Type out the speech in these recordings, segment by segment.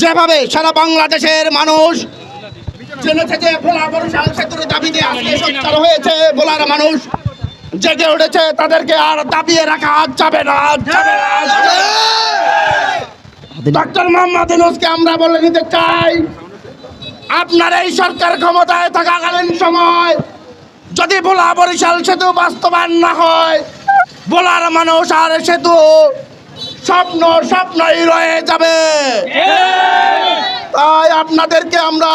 যেভাবে সারা বাংলাদেশের মানুষ জেনেছে যে ভোলা বরিশাল সেতুর দাবিতে আজকে সোচ্চার হয়েছে, ভোলার মানুষ জেগে উঠেছে, তাদেরকে আর দাবিয়ে রাখা যাবে না ডক্টর মোহাম্মদ ইউনূসকে আমরা বলে দিতে চাই, আপনার এই সরকার ক্ষমতায় থাকাকালীন সময় যদি ভোলা বরিশাল সেতু বাস্তবায়ন না হয়, ভোলার মানুষ আর সেতু স্বপ্ন স্বপ্নই রয়ে যাবে। তাই আপনাদেরকে আমরা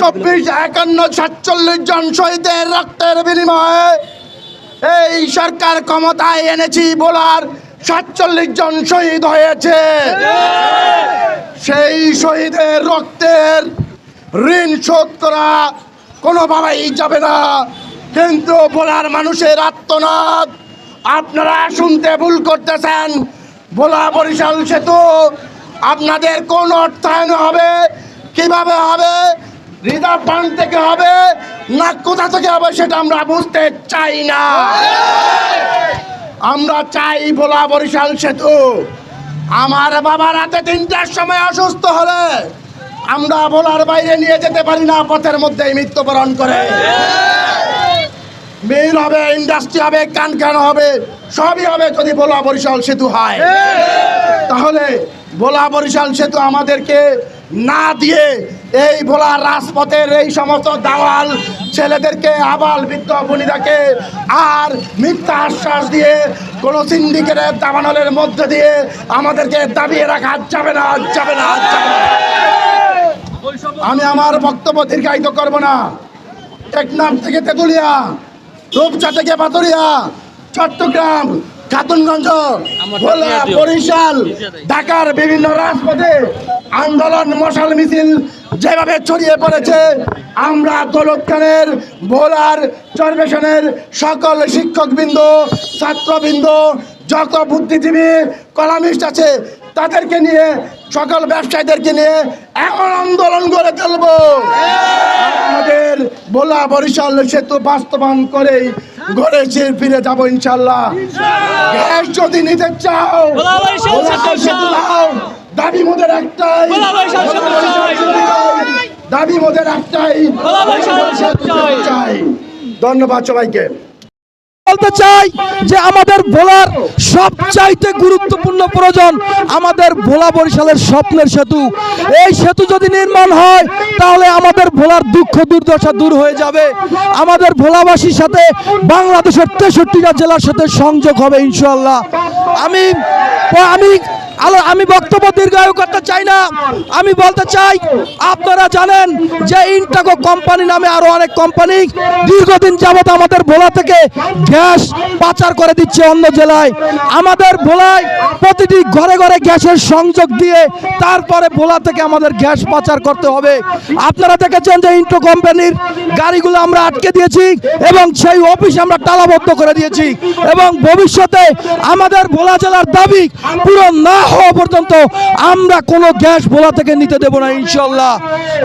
চব্বিশ, একান্ন, সাতচল্লিশ জন শহীদের রক্তের বিনিময়ে এই সরকার ক্ষমতায় এনেছি বলার সাতচল্লিশ জন শহীদ হয়েছে। সেই শহীদের রক্তের ঋণ শোধ করা কোনোভাবেই যাবে না। কিন্তু ভোলার মানুষের আত্মনাদ আপনারা শুনতে ভুল করতেছেন। ভোলা বরিশাল সেতু, আপনাদের কোন অর্থায়ন হবে? কীভাবে হবে? রিজার্ভ ফান্ড থেকে হবে না কোথা থেকে হবে সেটা আমরা বুঝতে চাই না। আমরা চাই ভোলা বরিশাল সেতু। আমার বাবা রাতে তিনটার সময় অসুস্থ হলে আমরা ভোলার বাইরে নিয়ে যেতে পারি না, পথের মধ্যেই মৃত্যুবরণ করে। মিল হবে ইন্ডাস্ট্রি হবে কান কান হবে সবই হবে যদি ভোলা বরিশাল সেতু হয়। তাহলে ভোলা বরিশাল সেতু আমাদেরকে না দিয়ে এই ভোলা রাজপথের এই সমস্ত দাওয়াল ছেলেদেরকে আবাল বৃদ্ধ বনিদাকে আর মিথ্যা আশ্বাস দিয়ে কোনো সিন্ডিকেটের দাবানলের মধ্যে দিয়ে আমাদেরকে দাবিয়ে রাখা যাবে না যাবে না যাবে না। আমি আমার বক্তব্য দীর্ঘায়িত করব না। টেকনাম থেকে তেতুলিয়া রূপচা থেকে পাতুরিয়া চট্টগ্রাম খাতুনগঞ্জ ভোলা বরিশাল ঢাকার বিভিন্ন রাজপথে আন্দোলন মশাল মিছিল যেভাবে ছড়িয়ে পড়েছে আমরা দৌলত খানের ভোলার চরবেশনের সকল শিক্ষকবৃন্দ ছাত্রবৃন্দ যত বুদ্ধিজীবী কলামিস্ট আছে তাদেরকে নিয়ে সকল ব্যবসায়ীদেরকে নিয়ে এখন আন্দোলন গড়ে তুলব। আমাদের বরিশাল সেতু বাস্তবায়ন করে ঘরে যে ফিরে যাব ইনশাল্লাহ। গ্যাস যদি নিতে চাও সেতু নাও দাবি মোদের একটাই। দাবি মোদের একটাই। ধন্যবাদ সবাইকে। বলতে চাই যে আমাদের ভোলার সবচাইতে গুরুত্বপূর্ণ প্রয়োজন আমাদের ভোলা বরিশালের স্বপ্নের সেতু। এই সেতু যদি নির্মাণ হয়, তাহলে আমাদের ভোলার দুঃখ দুর্দশা দূর হয়ে যাবে। আমাদের ভোলাবাসীর সাথে বাংলাদেশের তেষট্টিটা জেলার সাথে সংযোগ হবে ইনশাল্লাহ আমি আমি আলো, আমি বক্তব্য দীর্ঘায়ু করতে চাই না। আমি বলতে চাই, আপনারা জানেন যে ইন্টাগো কোম্পানি নামে আরও অনেক কোম্পানি দীর্ঘদিন যাবত আমাদের ভোলা থেকে গ্যাস পাচার করে দিচ্ছে অন্য জেলায়। আমাদের ভোলায় প্রতিটি ঘরে ঘরে গ্যাসের সংযোগ দিয়ে তারপরে ভোলা থেকে আমাদের গ্যাস পাচার করতে হবে। আপনারা দেখেছেন যে ইন্টো কোম্পানির গাড়িগুলো আমরা আটকে দিয়েছি এবং সেই অফিস আমরা তালাবদ্ধ করে দিয়েছি। এবং ভবিষ্যতে আমাদের ভোলা জেলার দাবি পূরণ না হওয়া পর্যন্ত আমরা কোনো গ্যাস ভোলা থেকে নিতে দেব না ইনশাল্লাহ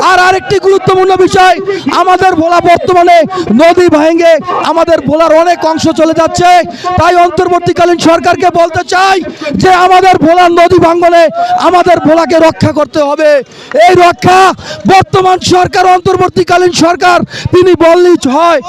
আর আরেকটি গুরুত্বপূর্ণ বিষয়, আমাদের ভোলা বর্তমানে নদী ভেঙে, আমাদের ভোলার অনেক অংশ চলে যাচ্ছে। তাই অন্তর্বর্তীকালীন সরকারকে বলতে চাই যে, আমাদের ভোলার নদী ভাঙ্গনে আমাদের ভোলাকে রক্ষা করতে হবে। এই রক্ষা বর্তমান সরকার, অন্তর্বর্তীকালীন সরকার, তিনি বললেই হয়।